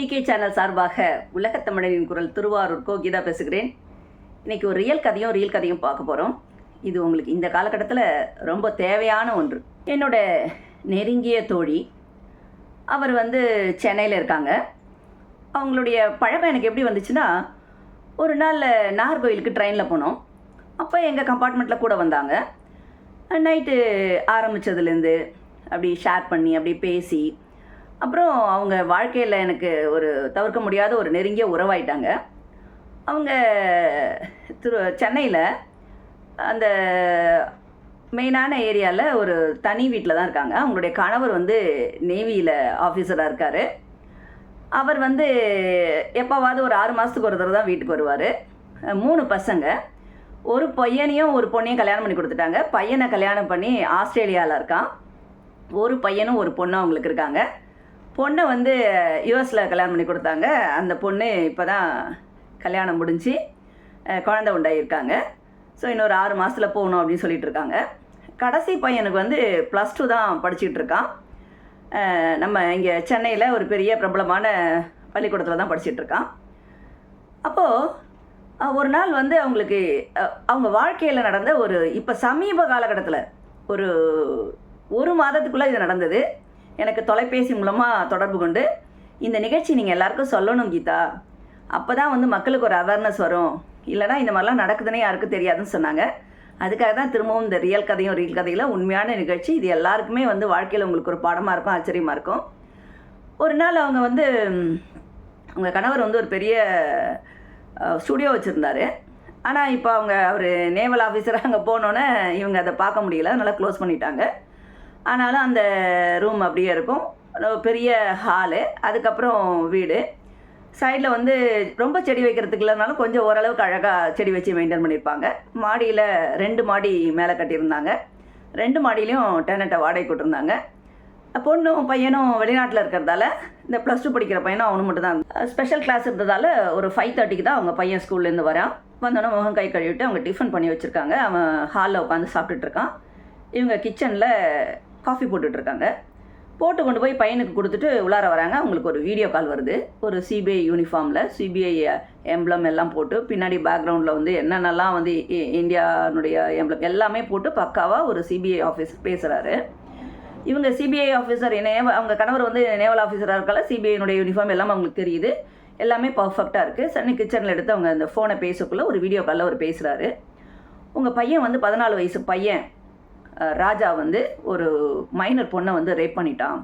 Decay channel சார்பாக உலகத் தமிழரின் குரல் திருவாரூர் கோ கீதா பேசுகிறேன். இன்றைக்கி ஒரு ரியல் கதையும் ரியல் கதையும் பார்க்க போகிறோம் இது உங்களுக்கு இந்த காலகட்டத்தில் ரொம்ப தேவையான ஒன்று. என்னோட நெருங்கிய தோழி அவர் வந்து சென்னையில் இருக்காங்க. அவங்களுடைய பழக்கம் எனக்கு எப்படி வந்துச்சுன்னா ஒரு நாள் நாகர்கோயிலுக்கு ட்ரெயினில் போனோம். அப்போ எங்கள் கம்பார்ட்மெண்ட்டில் கூட வந்தாங்க. நைட்டு ஆரம்பித்ததுலேருந்து அப்படி ஷேர் பண்ணி அப்படி பேசி அப்புறம் அவங்க வாழ்க்கையில் எனக்கு ஒரு தவிர்க்க முடியாத ஒரு நெருங்கிய உறவாயிட்டாங்க. அவங்க திரு சென்னையில் அந்த மெயினான ஏரியாவில் ஒரு தனி வீட்டில் தான் இருக்காங்க. அவங்களுடைய கணவர் வந்து நேவியில் ஆஃபீஸராக இருக்கார். அவர் வந்து எப்போவாவது ஒரு ஆறு மாதத்துக்கு ஒரு தடவை தான் வீட்டுக்கு வருவார். மூணு பசங்க. ஒரு பையனையும் ஒரு பொண்ணையும் கல்யாணம் பண்ணி கொடுத்துட்டாங்க. பையனை கல்யாணம் பண்ணி ஆஸ்திரேலியாவில் இருக்கான். ஒரு பையனும் ஒரு பொண்ணும் அவங்களுக்கு இருக்காங்க. பொண்ணை வந்து யூஎஸில் கல்யாணம் பண்ணி கொடுத்தாங்க. அந்த பொண்ணு இப்போ தான் கல்யாணம் முடிஞ்சு குழந்தை உண்டாகியிருக்காங்க ஸோ இன்னொரு ஆறு மாதத்தில் போகணும் அப்படின்னு சொல்லிட்டு இருக்காங்க. கடைசி பையனுக்கு வந்து ப்ளஸ் டூ தான் படிச்சுட்டு இருக்கான். நம்ம இங்கே சென்னையில் ஒரு பெரிய பிரபலமான பள்ளிக்கூடத்தில் தான் படிச்சுட்டு இருக்கான். அப்போது ஒரு நாள் வந்து அவங்களுக்கு அவங்க வாழ்க்கையில் நடந்த ஒரு இப்போ சமீப காலகட்டத்தில் ஒரு ஒரு மாதத்துக்குள்ளே இது நடந்தது. எனக்கு தொலைபேசி மூலமாக தொடர்பு கொண்டு இந்த நிகழ்ச்சி நீங்கள் எல்லாருக்கும் சொல்லணும் கீதா. அப்போ தான் வந்து மக்களுக்கு ஒரு அவேர்னஸ் வரும். இல்லைனா இந்த மாதிரிலாம் நடக்குதுன்னே யாருக்கும் தெரியாதுன்னு சொன்னாங்க. அதுக்காக தான் திரும்பவும் இந்த ரியல் கதையும் ரியல் கதையில் உண்மையான நிகழ்ச்சி. இது எல்லாருக்குமே வந்து வாழ்க்கையில் உங்களுக்கு ஒரு பாடமாக இருக்கும் ஆச்சரியமாக இருக்கும். ஒரு நாள் அவங்க வந்து அவங்க கணவர் வந்து ஒரு பெரிய ஸ்டுடியோ வச்சுருந்தாரு. ஆனால் இப்போ அவங்க அவர் நேவல் ஆஃபீஸராக அங்கே போனோன்னே இவங்க அதை பார்க்க முடியல. அதனால் க்ளோஸ் பண்ணிட்டாங்க. ஆனாலும் அந்த ரூம் அப்படியே இருக்கும். பெரிய ஹாலு அதுக்கப்புறம் வீடு. சைடில் வந்து ரொம்ப செடி வைக்கிறதுக்கு இல்லைனாலும் கொஞ்சம் ஓரளவுக்கு அழகாக செடி வச்சு மெயின்டைன் பண்ணியிருப்பாங்க. மாடியில் ரெண்டு மாடி மேலே கட்டியிருந்தாங்க. ரெண்டு மாடியிலையும் டெனட்டை வாடகை கொட்டிருந்தாங்க பொண்ணும் பையனும் வெளிநாட்டில் இருக்கிறதால இந்த ப்ளஸ் டூ படிக்கிற பையனும் அவனு மட்டும் தான் ஸ்பெஷல் கிளாஸ் இருந்ததால் ஒரு ஃபைவ் தேர்ட்டிக்கு தான் அவங்க பையன் ஸ்கூல்லேருந்து வரான். வந்தோடனே முகம் கை கழுவிட்டு அவங்க டிஃபன் பண்ணி வச்சுருக்காங்க. அவன் ஹாலில் உட்காந்து சாப்பிட்டுட்டு இருக்கான். இவங்க கிச்சனில் காஃபி போட்டுட்ருக்காங்க. போட்டு கொண்டு போய் பையனுக்கு கொடுத்துட்டு உள்ளார வராங்க. அவங்களுக்கு ஒரு வீடியோ கால் வருது. ஒரு சிபிஐ யூனிஃபார்மில் சிபிஐ எம்ப்ளம் எல்லாம் போட்டு பின்னாடி பேக்ரவுண்டில் வந்து என்னென்னலாம் வந்து இ- இந்தியானுடைய எம்ப்ளம் எல்லாமே போட்டு பக்காவாக ஒரு சிபிஐ ஆஃபீஸ் பேசுகிறாரு இவங்க சிபிஐ ஆஃபீஸர் நேவ அவங்க கணவர் வந்து நேவல் ஆஃபீஸராக இருக்கால. சிபிஐனுடைய யூனிஃபார்ம் எல்லாம் அவங்களுக்கு தெரியுது. எல்லாமே பர்ஃபெக்டாக இருக்குது சன்னி கிச்சனில் எடுத்து அவங்க அந்த ஃபோனை பேசக்குள்ளே ஒரு வீடியோ காலில் அவர் பேசுகிறாரு உங்கள் பையன் வந்து பதினாலு வயசு பையன். ராஜா வந்து ஒரு மைனர் பொண்ணை வந்து ரேப் பண்ணிட்டான்.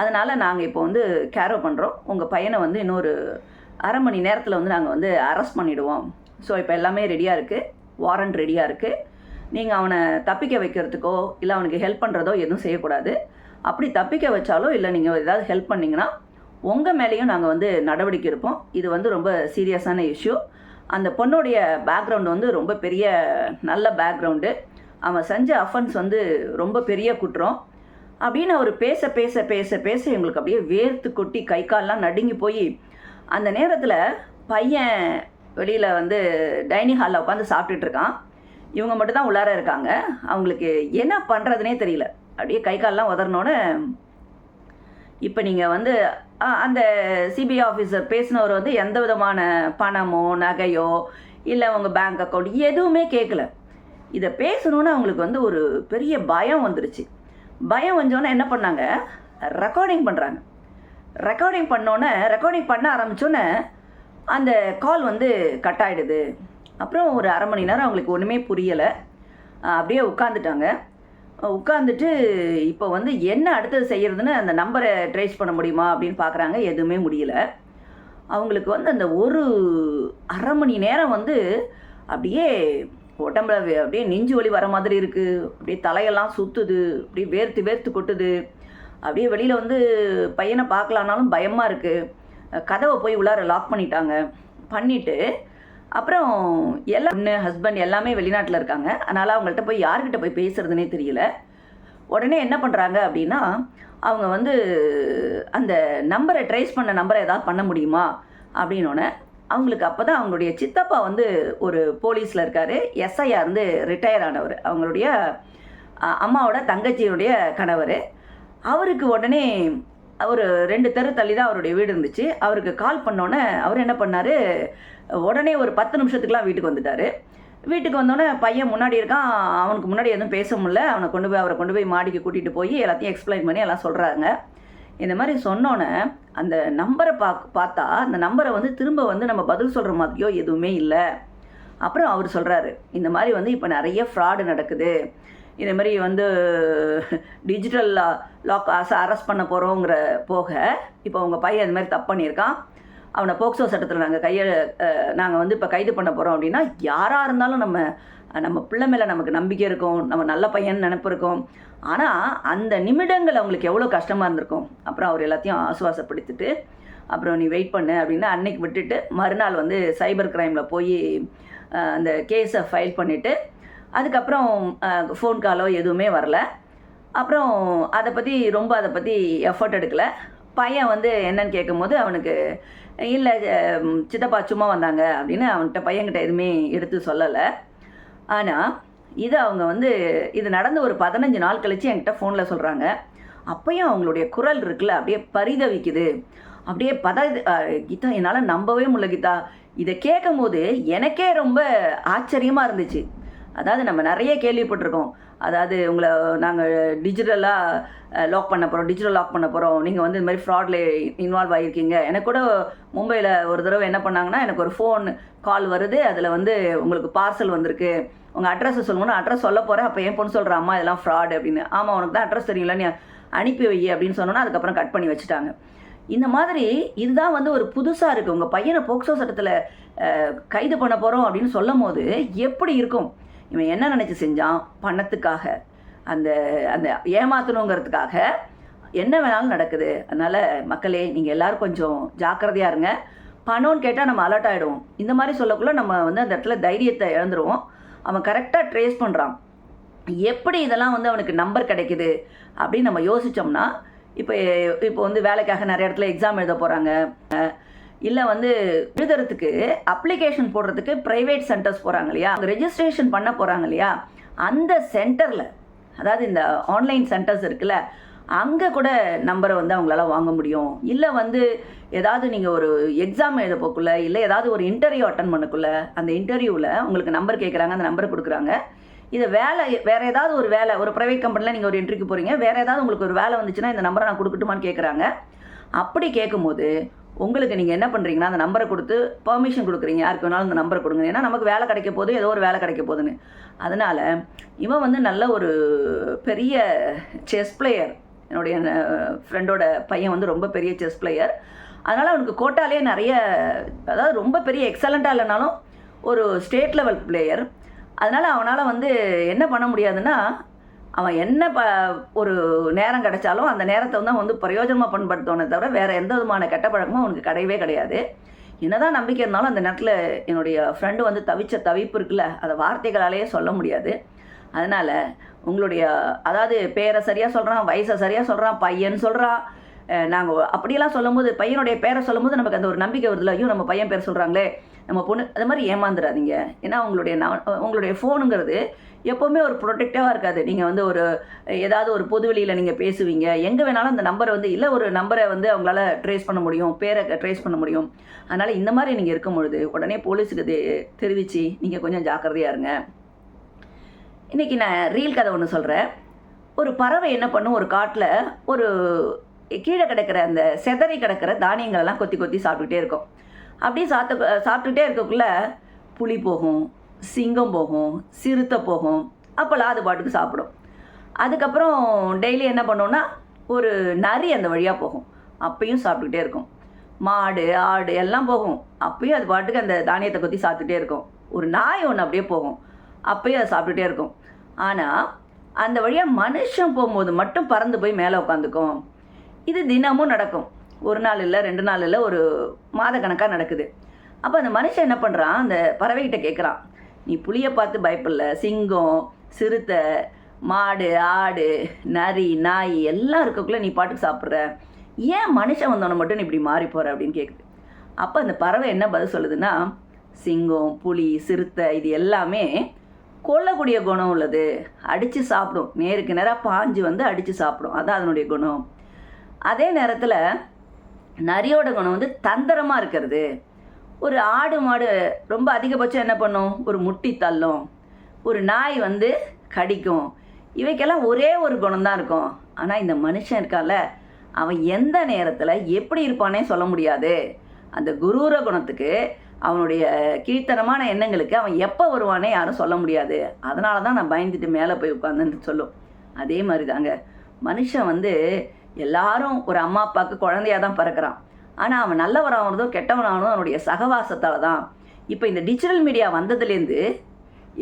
அதனால் நாங்கள் இப்போ வந்து கேரோ பண்ணுறோம் உங்கள் பையனை வந்து இன்னொரு அரை மணி நேரத்தில் வந்து நாங்கள் வந்து அரெஸ்ட் பண்ணிவிடுவோம் ஸோ இப்போ எல்லாமே ரெடியாக இருக்குது வாரண்ட் ரெடியாக இருக்குது நீங்கள் அவனை தப்பிக்க வைக்கிறதுக்கோ இல்லை அவனுக்கு ஹெல்ப் பண்ணுறதோ எதுவும் செய்யக்கூடாது. அப்படி தப்பிக்க வச்சாலோ இல்லை நீங்கள் ஏதாவது ஹெல்ப் பண்ணிங்கன்னா உங்கள் மேலேயும் நாங்கள் வந்து நடவடிக்கை எடுப்போம். இது வந்து ரொம்ப சீரியஸான இஷ்யூ அந்த பொண்ணுடைய பேக்ரவுண்டு வந்து ரொம்ப பெரிய நல்ல பேக்ரவுண்டு அவன் செஞ்ச அஃபன்ஸ் வந்து ரொம்ப பெரிய குற்றம். அப்படின்னு அவர் பேச பேச பேச பேச எங்களுக்கு அப்படியே வேர்த்து கொட்டி கை கால்லாம் நடுங்கி போய் அந்த நேரத்தில் பையன் வெளியில் வந்து டைனிங் ஹாலில் உட்காந்து சாப்பிட்டுட்டு இருக்கான். இவங்க மட்டும் தான் உள்ளார இருக்காங்க. அவங்களுக்கு என்ன பண்ணுறதுனே தெரியல. அப்படியே கை கால்லாம் உதறினோன்னே இப்போ நீங்கள் வந்து அந்த சிபிஐ ஆஃபீஸர் பேசினவர் வந்து எந்த விதமான பணமோ நகையோ இல்லை உங்கள் பேங்க் அக்கௌண்ட் எதுவுமே கேட்கல இதை பேசணுன்னு அவங்களுக்கு வந்து ஒரு பெரிய பயம் வந்துருச்சு. பயம் வந்தோன்னே என்ன பண்ணாங்க? ரெக்கார்டிங் பண்ணுறாங்க ரெக்கார்டிங் பண்ணோன்னே ரெக்கார்டிங் பண்ண ஆரம்பித்தோன்னே அந்த கால் வந்து கட் ஆகிடுது அப்புறம் ஒரு அரை மணி நேரம் அவங்களுக்கு ஒன்றுமே புரியலை. அப்படியே உட்காந்துட்டாங்க உட்காந்துட்டு இப்போ வந்து என்ன அடுத்தது செய்கிறதுன்னு அந்த நம்பரை ட்ரேஸ் பண்ண முடியுமா அப்படின்னு பார்க்குறாங்க எதுவுமே முடியல. அவங்களுக்கு வந்து அந்த ஒரு அரை மணி நேரம் வந்து அப்படியே உடம்புல அப்படியே நெஞ்சு வலி வர மாதிரி இருக்குது அப்படியே தலையெல்லாம் சுற்றுது அப்படியே வேர்த்து வேர்த்து கொட்டுது. அப்படியே வெளியில் வந்து பையனை பார்க்கலான்னாலும் பயமாக இருக்குது கதவை போய் உள்ளார லாக் பண்ணிட்டாங்க. பண்ணிவிட்டு அப்புறம் எல்லாம் பொண்ணு ஹஸ்பண்ட் எல்லாமே வெளிநாட்டில் இருக்காங்க. அதனால் அவங்கள்ட்ட போய் யார்கிட்ட போய் பேசுகிறதுனே தெரியல. உடனே என்ன பண்ணுறாங்க அப்படின்னா அவங்க வந்து அந்த நம்பரை ட்ரேஸ் பண்ண நம்பரை ஏதாவது பண்ண முடியுமா? அப்படின்னோடனே அவங்களுக்கு அப்போ தான் அவங்களுடைய சித்தப்பா வந்து ஒரு போலீஸில் இருக்கார். எஸ்ஐயாக இருந்து ரிட்டையர் ஆனவர். அவங்களுடைய அம்மாவோட தங்கச்சியினுடைய கணவர். அவருக்கு உடனே ஒரு ரெண்டு தெரு தள்ளி தான் அவருடைய வீடு இருந்துச்சு. அவருக்கு கால் பண்ணோன்னே அவர் என்ன பண்ணார்? உடனே ஒரு பத்து நிமிஷத்துக்குலாம் வீட்டுக்கு வந்துட்டார். வீட்டுக்கு வந்தோடனே பையன் முன்னாடி இருக்கான். அவனுக்கு முன்னாடி எதுவும் பேச முடியல. அவனை கொண்டு போய் அவரை கொண்டு போய் மாடிக்கு கூட்டிகிட்டு போய் எல்லாத்தையும் எக்ஸ்பிளைன் பண்ணி எல்லாம் சொல்கிறாங்க இந்த மாதிரி சொன்னோன்னே அந்த நம்பரை பா பார்த்தா அந்த நம்பரை வந்து திரும்ப வந்து நம்ம பதில் சொல்கிற மாதிரியோ எதுவுமே இல்லை. அப்புறம் அவர் சொல்கிறாரு இந்த மாதிரி வந்து இப்போ நிறைய ஃப்ராடு நடக்குது. இந்த மாதிரி வந்து டிஜிட்டல் லா லாக் அரெஸ்ட் பண்ண போகிறோங்கிற போக இப்போ உங்கள் பையன் இந்த மாதிரி தப்பு பண்ணியிருக்கான். அவனை போக்சோ சட்டத்தில் நாங்கள் கையை நாங்கள் வந்து இப்போ கைது பண்ண போகிறோம் அப்படின்னா யாராக இருந்தாலும் நம்ம நம்ம பிள்ளை மேலே நமக்கு நம்பிக்கை இருக்கும் நம்ம நல்ல பையன் நினப்பு இருக்கும். ஆனால் அந்த நிமிடங்கள் அவங்களுக்கு எவ்வளோ கஷ்டமாக இருந்திருக்கும். அப்புறம் அவர் எல்லாத்தையும் ஆசுவாசப்படுத்திட்டு அப்புறம் நீ வெயிட் பண்ணு அப்படின்னு அன்னைக்கு விட்டுட்டு மறுநாள் வந்து சைபர் கிரைமில் போய் அந்த கேஸை ஃபைல் பண்ணிவிட்டு அதுக்கப்புறம் ஃபோன் காலோ எதுவுமே வரல. அப்புறம் அதை பற்றி ரொம்ப அதை பற்றி எஃபர்ட் எடுக்கலை. பையன் வந்து என்னன்னு கேட்கும்போது அவனுக்கு இல்லை சித்தப்பா சும்மா வந்தாங்க அப்படின்னு அவன்கிட்ட பையன்கிட்ட எதுவுமே எடுத்து சொல்லலை. ஆனால் இது அவங்க வந்து இது நடந்து ஒரு பதினஞ்சு நாள் கழித்து என்கிட்ட ஃபோனில் சொல்கிறாங்க அப்பயும் அவங்களுடைய குரல் இருக்குல்ல அப்படியே பரிதவிக்குது. அப்படியே பத கீதா என்னால் நம்பவே முடியல கீதா. இதை கேட்கும் போது எனக்கே ரொம்ப ஆச்சரியமாக இருந்துச்சு. அதாவது நம்ம நிறைய கேள்விப்பட்டிருக்கோம். அதாவது உங்களை நாங்கள் டிஜிட்டலாக லாக் பண்ண போகிறோம் டிஜிட்டல் லாக் பண்ண போகிறோம் நீங்கள் வந்து இந்த மாதிரி ஃப்ராடில் இன்வால்வ் ஆகியிருக்கீங்க எனக்கு கூட மும்பையில் ஒரு தடவை என்ன பண்ணாங்கன்னா எனக்கு ஒரு ஃபோன் கால் வருது. அதில் வந்து உங்களுக்கு பார்சல் வந்திருக்கு. உங்கள் அட்ரஸை சொல்லணும்னு அட்ரஸ் சொல்ல போகிறேன் அப்போ என் பொண்ணு சொல்கிற அம்மா இதெல்லாம் ஃப்ராடு அப்படின்னு. ஆமாம் உனக்கு தான் அட்ரஸ் தெரியல நீ அனுப்பி வை அப்படின்னு சொன்னோன்னா அதுக்கப்புறம் கட் பண்ணி வச்சுட்டாங்க. இந்த மாதிரி இதுதான் வந்து ஒரு புதுசாக இருக்குது உங்கள் பையனை போக்சோ சட்டத்தில் கைது பண்ண போகிறோம் அப்படின்னு சொல்லும் போது எப்படி இருக்கும்? இவன் என்ன நினச்சி செஞ்சான்? பணத்துக்காக. அந்த அந்த ஏமாத்தணுங்கிறதுக்காக என்ன வேணாலும் நடக்குது. அதனால் மக்களே நீங்கள் எல்லோரும் கொஞ்சம் ஜாக்கிரதையாக இருங்க. பணம்னு கேட்டால் நம்ம அலர்ட் ஆகிடுவோம் இந்த மாதிரி சொல்லக்குள்ள நம்ம வந்து அந்த இடத்துல தைரியத்தை இழந்துருவோம். அவன் கரெக்டாக ட்ரேஸ் பண்ணுறான் எப்படி இதெல்லாம் வந்து அவனுக்கு நம்பர் கிடைக்குது அப்படின்னு நம்ம யோசித்தோம்னா இப்போ இப்போ வந்து வேலைக்காக நிறைய இடத்துல எக்ஸாம் எழுத போகிறாங்க இல்லை வந்து எழுதுறதுக்கு அப்ளிகேஷன் போடுறதுக்கு ப்ரைவேட் சென்டர்ஸ் போகிறாங்க இல்லையா அங்கே ரெஜிஸ்ட்ரேஷன் பண்ண போகிறாங்க இல்லையா அந்த சென்டரில் அதாவது இந்த ஆன்லைன் சென்டர்ஸ் இருக்குல்ல அங்கே கூட நம்பரை வந்து அவங்களால வாங்க முடியும். இல்லை வந்து ஏதாவது நீங்கள் ஒரு எக்ஸாம் எழுத போக்குள்ள இல்லை ஏதாவது ஒரு இன்டர்வியூ அட்டன் பண்ணக்குள்ள அந்த இன்டர்வியூவில் உங்களுக்கு நம்பர் கேட்குறாங்க அந்த நம்பர் கொடுக்குறாங்க. இதை வேலை வேறு ஏதாவது ஒரு வேலை ஒரு ப்ரைவேட் கம்பெனியில் நீங்கள் ஒரு இன்டர்வியூக்கு போகிறீங்க வேறு ஏதாவது உங்களுக்கு ஒரு வேலை வந்துச்சுன்னா இந்த நம்பரை நான் கொடுக்கட்டுமான்னு கேட்குறாங்க அப்படி கேட்கும்போது உங்களுக்கு நீங்கள் என்ன பண்ணுறீங்கன்னா அந்த நம்பரை கொடுத்து பெர்மிஷன் கொடுக்குறீங்க. யாருக்கு வேணாலும் அந்த நம்பரை கொடுங்க. ஏன்னா நமக்கு வேலை கிடைக்க போது ஏதோ ஒரு வேலை கிடைக்க போகுதுன்னு. அதனால் இவன் வந்து நல்ல ஒரு பெரிய செஸ் பிளேயர் என்னுடைய ஃப்ரெண்டோட பையன் வந்து ரொம்ப பெரிய செஸ் பிளேயர் அதனால் அவனுக்கு கோட்டாலே நிறைய அதாவது ரொம்ப பெரிய எக்ஸலண்ட்டாக இல்லைனாலும் ஒரு ஸ்டேட் லெவல் பிளேயர் அதனால் அவனால் வந்து என்ன பண்ண முடியாதுன்னா அவன் என்ன ப ஒரு நேரம் கிடைச்சாலும் அந்த நேரத்தை வந்து அவன் வந்து பிரயோஜனமாக பண்படுத்தோனே தவிர வேறு எந்த விதமான கெட்ட பழக்கமும் அவனுக்கு கிடையவே கிடையாது. என்னதான் நம்பிக்கை இருந்தாலும் அந்த நேரத்தில் என்னுடைய ஃப்ரெண்டு வந்து தவிச்ச தவிப்பு இருக்குல்ல அதை வார்த்தைகளாலேயே சொல்ல முடியாது. அதனால் உங்களுடைய அதாவது பேரை சரியாக சொல்கிறான் வயசை சரியாக சொல்கிறான் பையன் சொல்கிறான் நாங்கள் அப்படியெல்லாம் சொல்லும்போது பையனுடைய பேரை சொல்லும்போது நமக்கு அந்த ஒரு நம்பிக்கை வருதுல்ல. ஐயோ நம்ம பையன் பேர் சொல்கிறாங்களே நம்ம பொண்ணு அது மாதிரி ஏமாந்துடாதீங்க ஏன்னா உங்களுடைய நான் உங்களுடைய ஃபோனுங்கிறது எப்போவுமே ஒரு ப்ரொடெக்டிவாக இருக்காது. நீங்கள் வந்து ஒரு ஏதாவது ஒரு பொதுவெளியில் நீங்கள் பேசுவீங்க. எங்கே வேணாலும் அந்த நம்பரை வந்து இல்லை ஒரு நம்பரை வந்து அவங்களால ட்ரேஸ் பண்ண முடியும் பேரை ட்ரேஸ் பண்ண முடியும். அதனால் இந்த மாதிரி நீங்கள் இருக்கும் பொழுது உடனே போலீஸுக்கு தெரிவித்து நீங்கள் கொஞ்சம் ஜாக்கிரதையாக இருங்க. இன்றைக்கி நான் ரீல் கதை ஒன்று சொல்கிறேன் ஒரு பறவை என்ன பண்ணும்? ஒரு காட்டில் ஒரு கீழே கிடக்கிற அந்த செதறி கிடக்கிற தானியங்களெல்லாம் கொத்தி கொத்தி சாப்பிட்டுக்கிட்டே இருக்கும். அப்படியே சாப்பிட்டு சாப்பிட்டுக்கிட்டே இருக்கக்குள்ள புலி போகும் சிங்கம் போகும் சிறுத்தை போகும் அப்போல்லாம் அது பாட்டுக்கு சாப்பிடும். அதுக்கப்புறம் டெய்லி என்ன பண்ணோன்னா ஒரு நரி அந்த வழியாக போகும். அப்பையும் சாப்பிட்டுக்கிட்டே இருக்கும். மாடு ஆடு எல்லாம் போகும். அப்பயும் அது பாட்டுக்கு அந்த தானியத்தை கொத்தி சாப்பிட்டுட்டே இருக்கும். ஒரு நாய் ஒன்று அப்படியே போகும். அப்பயும் அதை சாப்பிட்டுட்டே இருக்கும். ஆனால் அந்த வழியாக மனுஷன் போகும்போது மட்டும் பறந்து போய் மேலே உட்காந்துக்கும். இது தினமும் நடக்கும். ஒரு நாள் இல்லை ரெண்டு நாள் இல்லை ஒரு மாதக்கணக்காக நடக்குது. அப்போ அந்த மனுஷன் என்ன பண்ணுறான் அந்த பறவைகிட்ட கேட்குறான் நீ புளியை பார்த்து பயப்படல. சிங்கம் சிறுத்தை மாடு ஆடு நரி நாய் எல்லாம் இருக்கக்குள்ளே நீ பாட்டுக்கு சாப்பிட்ற. ஏன் மனுஷன் வந்தவனை மட்டும் நீ இப்படி மாறி போகிற அப்படின்னு கேட்குது அப்போ அந்த பறவை என்ன பதில் சொல்லுதுன்னா சிங்கம் புலி சிறுத்தை இது எல்லாமே கொல்லக்கூடிய குணம் உள்ளது. அடித்து சாப்பிடும். நேருக்கு நேராக பாஞ்சு வந்து அடித்து சாப்பிடும். அதான் அதனுடைய குணம். அதே நேரத்தில் நரியோட குணம் வந்து தந்திரமாக இருக்கிறது. ஒரு ஆடு மாடு ரொம்ப அதிகபட்சம் என்ன பண்ணும்? ஒரு முட்டி தள்ளும். ஒரு நாய் வந்து கடிக்கும். இவைக்கெல்லாம் ஒரே ஒரு குணம்தான் இருக்கும். ஆனால் இந்த மனுஷன் இருக்கால அவன் எந்த நேரத்தில் எப்படி இருப்பானே சொல்ல முடியாது. அந்த குரூர குணத்துக்கு அவனுடைய கீழ்த்தனமான எண்ணங்களுக்கு அவன் எப்போ வருவானே யாரும் சொல்ல முடியாது. அதனால தான் நான் பயந்துட்டு மேலே போய் உட்காந்துன்னு சொல்லும். அதே மாதிரி தாங்க மனுஷன் வந்து எல்லாரும் ஒரு அம்மா அப்பாவுக்கு குழந்தையாக தான் பிறக்கிறான். ஆனால் அவன் நல்லவராகிறதோ கெட்டவனானதோ அவனுடைய சகவாசத்தால் தான் இப்போ இந்த டிஜிட்டல் மீடியா வந்ததுலேருந்து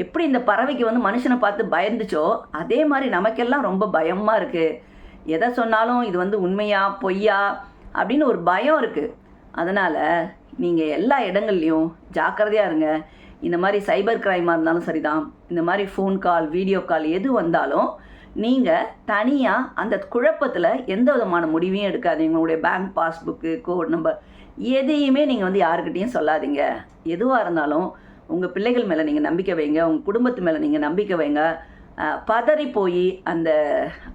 எப்படி இந்த பறவைக்கு வந்து மனுஷனை பார்த்து பயந்துச்சோ அதே மாதிரி நமக்கெல்லாம் ரொம்ப பயமாக இருக்குது எதை சொன்னாலும் இது வந்து உண்மையா பொய்யா அப்படின்னு ஒரு பயம் இருக்குது அதனால் நீங்கள் எல்லா இடங்கள்லையும் ஜாக்கிரதையாக இருங்க. இந்த மாதிரி சைபர் கிரைமாக இருந்தாலும் சரிதான். இந்த மாதிரி ஃபோன் கால் வீடியோ கால் எது வந்தாலும் நீங்கள் தனியாக அந்த குழப்பத்தில் எந்த விதமான முடிவையும் எடுக்காதீங்க. உங்களுடைய பேங்க் பாஸ்புக்கு கோட் நம்பர் எதையுமே நீங்கள் வந்து யாருக்கிட்டேயும் சொல்லாதீங்க. எதுவாக இருந்தாலும் உங்கள் பிள்ளைகள் மேலே நீங்கள் நம்பிக்கை வைங்க. உங்கள் குடும்பத்து மேலே நீங்கள் நம்பிக்கை வைங்க. பதறி போய் அந்த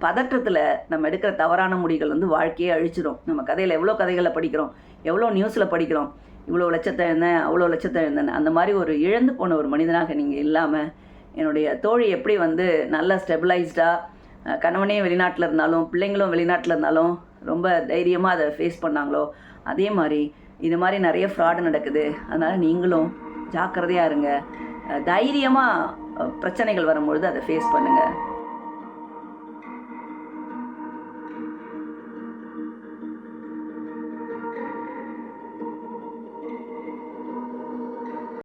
பதற்றத்தில் நம்ம எடுக்கிற தவறான முடிகள் வந்து வாழ்க்கையே அழிச்சிடும் நம்ம கதையில் எவ்வளோ கதைகளை படிக்கிறோம்? எவ்வளோ நியூஸில் படிக்கிறோம்? இவ்வளோ லட்சத்தை இருந்தேன் அவ்வளோ லட்சத்தை இருந்தேன் அந்த மாதிரி ஒரு இழந்து போன ஒரு மனிதனாக நீங்கள் இல்லாமல் என்னுடைய தோழி எப்படி வந்து நல்லா ஸ்டெபிளைஸ்டாக கணவனே வெளிநாட்டில் இருந்தாலும் பிள்ளைங்களும் வெளிநாட்டில் இருந்தாலும் ரொம்ப தைரியமாக அதை ஃபேஸ் பண்ணாங்களோ அதே மாதிரி இது மாதிரி நிறைய ஃப்ராடு நடக்குது. அதனால் நீங்களும் ஜாக்கிரதையாக இருங்க. தைரியமாக பிரச்சனைகள் வரும்பொழுது அதை ஃபேஸ் பண்ணுங்கள்